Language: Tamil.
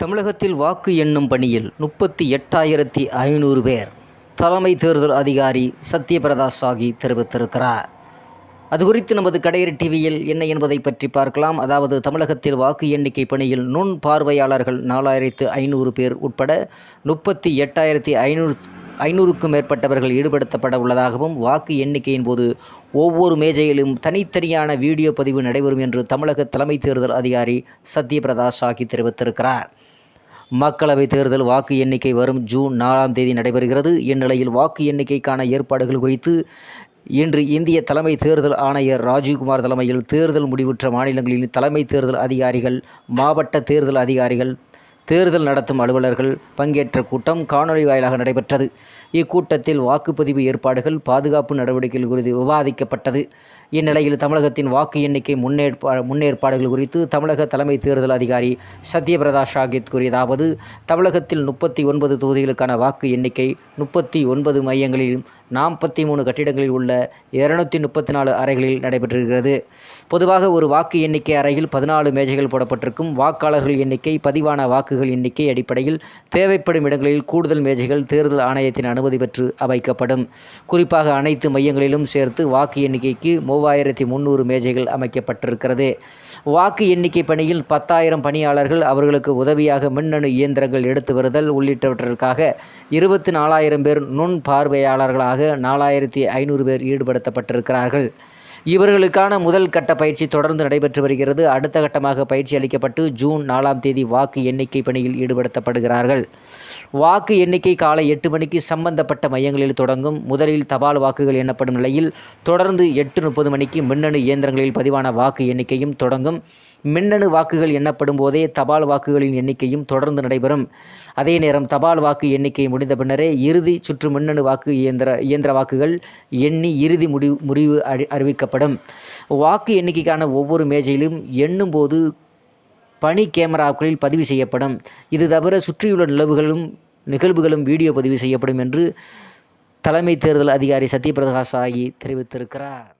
தமிழகத்தில் வாக்கு எண்ணும் பணியில் முப்பத்தி எட்டாயிரத்தி ஐநூறு பேர். தலைமை தேர்தல் அதிகாரி சத்யபிரதா சாஹி தெரிவித்திருக்கிறார். அது குறித்து நமது கடையரி டிவியில் என்ன என்பதை பற்றி பார்க்கலாம். அதாவது தமிழகத்தில் வாக்கு எண்ணிக்கை பணியில் நுண் பார்வையாளர்கள் நாலாயிரத்து ஐநூறு பேர் உட்பட முப்பத்தி எட்டாயிரத்தி ஐநூறு ஐநூறுக்கும் மேற்பட்டவர்கள் ஈடுபடுத்தப்பட உள்ளதாகவும் வாக்கு எண்ணிக்கையின் போது ஒவ்வொரு மேஜையிலும் தனித்தனியான வீடியோ பதிவு நடைபெறும் என்று தமிழக தலைமை தேர்தல் அதிகாரி சத்யபிரதா சாஹி தெரிவித்திருக்கிறார். மக்களவைத் தேர்தல் வாக்கு எண்ணிக்கை வரும் ஜூன் நாலாம் தேதி நடைபெறுகிறது. இந்நிலையில் வாக்கு எண்ணிக்கைக்கான ஏற்பாடுகள் குறித்து இன்று இந்திய தலைமை தேர்தல் ஆணையர் ராஜீவ்குமார் தலைமையில் தேர்தல் முடிவுற்ற மாநிலங்களின் தலைமை தேர்தல் அதிகாரிகள் மாவட்ட தேர்தல் அதிகாரிகள் தேர்தல் நடத்தும் அலுவலர்கள் பங்கேற்ற கூட்டம் காணொலி வாயிலாக நடைபெற்றது. இக்கூட்டத்தில் வாக்குப்பதிவு ஏற்பாடுகள் பாதுகாப்பு நடவடிக்கைகள் குறித்து விவாதிக்கப்பட்டது. இந்நிலையில் தமிழகத்தின் வாக்கு எண்ணிக்கை முன்னேற்பா முன்னேற்பாடுகள் குறித்து தமிழக தலைமை தேர்தல் அதிகாரி சத்யபிரதா ஷாகித் கூறியதாவது தமிழகத்தில் முப்பத்தி ஒன்பது தொகுதிகளுக்கான வாக்கு எண்ணிக்கை முப்பத்தி ஒன்பது மையங்களிலும் நாற்பத்தி மூணு கட்டிடங்களில் உள்ள இருநூத்தி முப்பத்தி நாலு அறைகளில் நடைபெற்றிருக்கிறது. பொதுவாக ஒரு வாக்கு எண்ணிக்கை அறையில் பதினாலு மேஜைகள் போடப்பட்டிருக்கும். வாக்காளர்கள் எண்ணிக்கை பதிவான வாக்குகள் எண்ணிக்கை அடிப்படையில் தேவைப்படும் இடங்களில் கூடுதல் மேஜைகள் தேர்தல் ஆணையத்தின் அனுமதி பெற்று அமைக்கப்படும் குறிப்பாக அனைத்து மையங்களிலும் சேர்த்து வாக்கு எண்ணிக்கைக்கு மூவாயிரத்தி முந்நூறு மேஜைகள் அமைக்கப்பட்டிருக்கிறது. வாக்கு எண்ணிக்கை பணியில் பத்தாயிரம் பணியாளர்கள் அவர்களுக்கு உதவியாக மின்னணு இயந்திரங்கள் எடுத்து வருதல் உள்ளிட்டவற்றிற்காக இருபத்தி நாலாயிரம் பேர் நுண் பார்வையாளர்களாக நாலாயிரத்தி ஐநூறு பேர் ஈடுபடுத்தப்பட்டிருக்கிறார்கள். இவர்களுக்கான முதல் கட்ட பயிற்சி தொடர்ந்து நடைபெற்று வருகிறது. அடுத்த கட்டமாக பயிற்சி அளிக்கப்பட்டு ஜூன் நாலாம் தேதி வாக்கு எண்ணிக்கை பணியில் ஈடுபடுத்தப்படுகிறார்கள். வாக்கு எண்ணிக்கை காலை எட்டு மணிக்கு சம்பந்தப்பட்ட மையங்களில் தொடங்கும். முதலில் தபால் வாக்குகள் எண்ணப்படும் நிலையில் தொடர்ந்து எட்டு முப்பது மணிக்கு மின்னணு இயந்திரங்களில் பதிவான வாக்கு எண்ணிக்கையும் தொடங்கும். மின்னணு வாக்குகள் எண்ணப்படும் போதே தபால் வாக்குகளின் எண்ணிக்கையும் தொடர்ந்து நடைபெறும். அதே நேரம் தபால் வாக்கு எண்ணிக்கை முடிந்த பின்னரே இறுதி சுற்று மின்னணு வாக்கு இயந்திர இயந்திர வாக்குகள் எண்ணி இறுதி முடிவு முடிவு அறி அறிவிக்கப்படும் வாக்கு எண்ணிக்கைக்கான ஒவ்வொரு மேஜையிலும் எண்ணும் போது பனி கேமராக்களில் பதிவு செய்யப்படும். இது தவிர சுற்றியுள்ள நிலவுகளும் நிகழ்வுகளும் வீடியோ பதிவு செய்யப்படும் என்று தலைமை தேர்தல் அதிகாரி சத்யபிரகாஷ் சாயி தெரிவித்திருக்கிறார்.